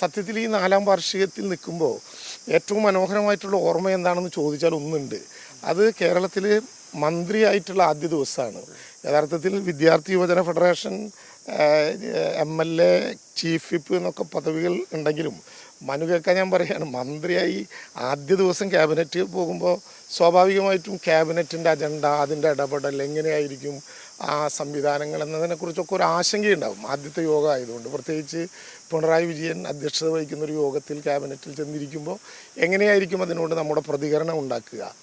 സത്യത്തിൽ ഈ നാലാം വാർഷികത്തിൽ നിൽക്കുമ്പോൾ ഏറ്റവും മനോഹരമായിട്ടുള്ള ഓർമ്മ എന്താണെന്ന് ചോദിച്ചാൽ ഒന്നുണ്ട്. അത് കേരളത്തിൽ മന്ത്രിയായിട്ടുള്ള ആദ്യ ദിവസമാണ്. യഥാർത്ഥത്തിൽ വിദ്യാർത്ഥി യുവജന federation M L A chief whip എന്നൊക്കെ പദവികൾ ഉണ്ടെങ്കിലും മനു കേൾക്കാൻ ഞാൻ പറയുകയാണ് മന്ത്രിയായി ആദ്യ ദിവസം ക്യാബിനറ്റ് പോകുമ്പോൾ സ്വാഭാവികമായിട്ടും ക്യാബിനറ്റിന്റെ അജണ്ട അതിന്റെ ഇടപെടൽ എങ്ങനെയായിരിക്കും ആ സംവിധാനങ്ങൾ എന്നതിനെക്കുറിച്ചൊക്കെ ഒരു ആശങ്കയുണ്ടാവും. ആദ്യത്തെ യോഗം ആയതുകൊണ്ട്. പ്രത്യേകിച്ച് പിണറായി വിജയൻ അധ്യക്ഷത വഹിക്കുന്ന ഒരു യോഗത്തിൽ ക്യാബിനറ്റിൽ ചെന്നിരിക്കുമ്പോൾ എങ്ങനെയായിരിക്കും അതിനോട് നമ്മുടെ പ്രതികരണം ഉണ്ടാക്കുക?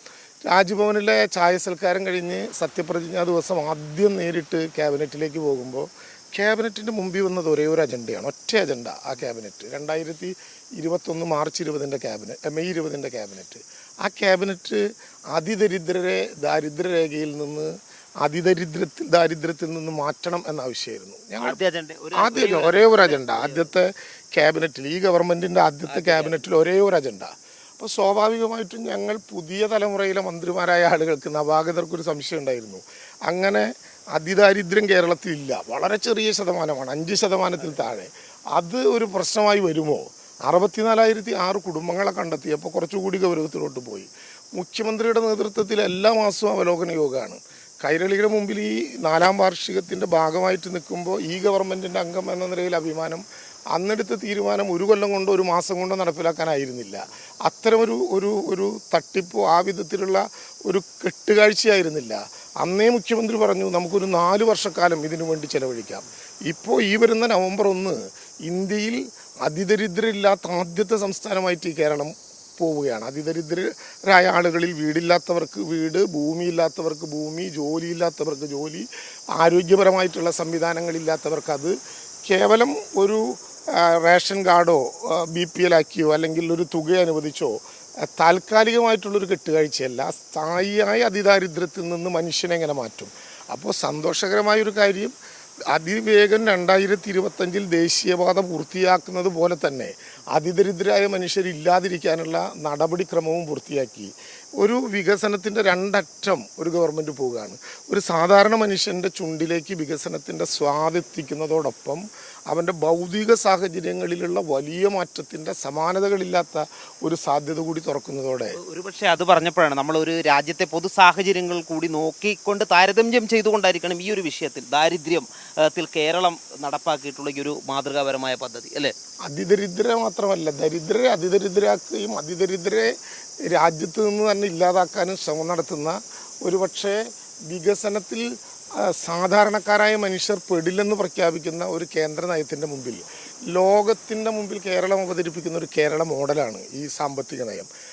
രാജ്ഭവനിലെ ചായ സൽക്കാരം കഴിഞ്ഞ് സത്യപ്രതിജ്ഞാ ദിവസം ആദ്യം നേരിട്ട് ക്യാബിനറ്റിലേക്ക് പോകുമ്പോൾ ക്യാബിനറ്റിന്റെ മുമ്പിൽ വന്നത് ഒരേ ഒരു അജണ്ടയാണ്. ഒറ്റ അജണ്ട ആ ക്യാബിനറ്റ്. രണ്ടായിരത്തി ഇരുപത്തൊന്ന് മാർച്ച് ഇരുപതിന്റെ ക്യാബിനറ്റ് മെയ് ഇരുപതിന്റെ ക്യാബിനറ്റ്. ആ ക്യാബിനറ്റ് അതിദരിദ്രരെ ദാരിദ്ര്യരേഖയിൽ നിന്ന് അതിദരിദ്രത്തിൽ ദാരിദ്ര്യത്തിൽ നിന്ന് മാറ്റണം എന്ന ആവശ്യമായിരുന്നു. ഞങ്ങൾ ആദ്യം ഒരേ ഒരു അജണ്ട. ആദ്യത്തെ ക്യാബിനറ്റിൽ ഈ ഗവൺമെന്റിന്റെ ആദ്യത്തെ ക്യാബിനറ്റിൽ ഒരേ ഒരു അജണ്ട. അപ്പോൾ സ്വാഭാവികമായിട്ടും ഞങ്ങൾ പുതിയ തലമുറയിലെ മന്ത്രിമാരായ ആളുകൾക്ക് നവാഗതർക്കൊരു സംശയം ഉണ്ടായിരുന്നു. അങ്ങനെ അതിദാരിദ്ര്യം കേരളത്തിലില്ല. വളരെ ചെറിയ ശതമാനമാണ്. അഞ്ച് ശതമാനത്തിൽ താഴെ. അത് ഒരു പ്രശ്നമായി വരുമോ? അറുപത്തിനാലായിരത്തി ആറ് കുടുംബങ്ങളെ കണ്ടെത്തിയപ്പോൾ കുറച്ചുകൂടി ഗൗരവത്തിലോട്ട് പോയി. മുഖ്യമന്ത്രിയുടെ നേതൃത്വത്തിൽ എല്ലാ മാസവും അവലോകന യോഗമാണ് കൈരളിയുടെ മുമ്പിൽ ഈ നാലാം വാർഷികത്തിന്റെ ഭാഗമായിട്ട് നിൽക്കുമ്പോൾ ഈ ഗവൺമെന്റിന്റെ അംഗം എന്ന നിലയിൽ അഭിമാനം അന്നെടുത്ത തീരുമാനം ഒരു കൊല്ലം കൊണ്ടോ ഒരു മാസം കൊണ്ടോ നടപ്പിലാക്കാനായിരുന്നില്ല. അത്തരമൊരു ഒരു ഒരു തട്ടിപ്പോ ആ വിധത്തിലുള്ള ഒരു കെട്ടുകാഴ്ചയായിരുന്നില്ല. അന്നേ മുഖ്യമന്ത്രി പറഞ്ഞു നമുക്കൊരു നാല് വർഷക്കാലം ഇതിനു വേണ്ടി ചെലവഴിക്കാം. ഇപ്പോൾ ഈ വരുന്ന നവംബർ ഒന്ന് ഇന്ത്യയിൽ അതിദരിദ്രരില്ലാത്ത ആദ്യത്തെ സംസ്ഥാനമായിട്ട് ഈ കേരളം പോവുകയാണ്. അതിദരിദ്രരായ ആളുകളിൽ വീടില്ലാത്തവർക്ക് വീട് ഭൂമിയില്ലാത്തവർക്ക് ഭൂമി ജോലിയില്ലാത്തവർക്ക് ജോലി ആരോഗ്യപരമായിട്ടുള്ള സംവിധാനങ്ങളില്ലാത്തവർക്ക് അത്. കേവലം ഒരു റേഷൻ കാർഡോ ബി പി എൽ ആക്കിയോ അല്ലെങ്കിൽ ഒരു തുക അനുവദിച്ചോ താൽക്കാലികമായിട്ടുള്ളൊരു കെട്ടുകാഴ്ചയല്ല. സ്ഥായിയായ അതിദാരിദ്ര്യത്തിൽ നിന്ന് മനുഷ്യനെ എങ്ങനെ മാറ്റും. അപ്പോൾ സന്തോഷകരമായൊരു കാര്യം അതിവേഗം രണ്ടായിരത്തി ഇരുപത്തഞ്ചിൽ ദേശീയപാത പൂർത്തിയാക്കുന്നത് പോലെ തന്നെ അതിദരിദ്രരായ മനുഷ്യരില്ലാതിരിക്കാനുള്ള നടപടിക്രമവും പൂർത്തിയാക്കി. ഒരു വികസനത്തിന്റെ രണ്ടറ്റം ഒരു ഗവൺമെന്റ് പോവുകയാണ്. ഒരു സാധാരണ മനുഷ്യന്റെ ചുണ്ടിലേക്ക് വികസനത്തിന്റെ സ്വാദെത്തിക്കുന്നതോടൊപ്പം അവന്റെ ഭൗതിക സാഹചര്യങ്ങളിലുള്ള വലിയ മാറ്റത്തിന്റെ സമാനതകളില്ലാത്ത ഒരു സാധ്യത കൂടി തുറക്കുന്നതോടെ ഒരുപക്ഷെ അത് പറഞ്ഞപ്പോഴാണ് നമ്മൾ ഒരു രാജ്യത്തെ പൊതു സാഹചര്യങ്ങൾ കൂടി നോക്കിക്കൊണ്ട് താരതമ്യം ചെയ്തുകൊണ്ടായിരിക്കണം ഈ ഒരു വിഷയത്തിൽ ദാരിദ്ര്യം ത്തിൽ കേരളം നടപ്പാക്കിയിട്ടുള്ള ഒരു മാതൃകാപരമായ പദ്ധതി അല്ലേ? അതിദരിദ്ര മാത്രമല്ല ദരിദ്രരെ അതിദരിദ്രരാക്കുകയും അതിദരിദ്രരെ രാജ്യത്ത് നിന്ന് തന്നെ ഇല്ലാതാക്കാനും ശ്രമം നടത്തുന്ന ഒരു പക്ഷേ വികസനത്തിൽ സാധാരണക്കാരായ മനുഷ്യർ പെടില്ലെന്ന് പ്രഖ്യാപിക്കുന്ന ഒരു കേന്ദ്ര നയത്തിന്റെ മുമ്പിൽ ലോകത്തിന്റെ മുമ്പിൽ കേരളം അവതരിപ്പിക്കുന്ന ഒരു കേരള മോഡലാണ് ഈ സാമ്പത്തിക നയം.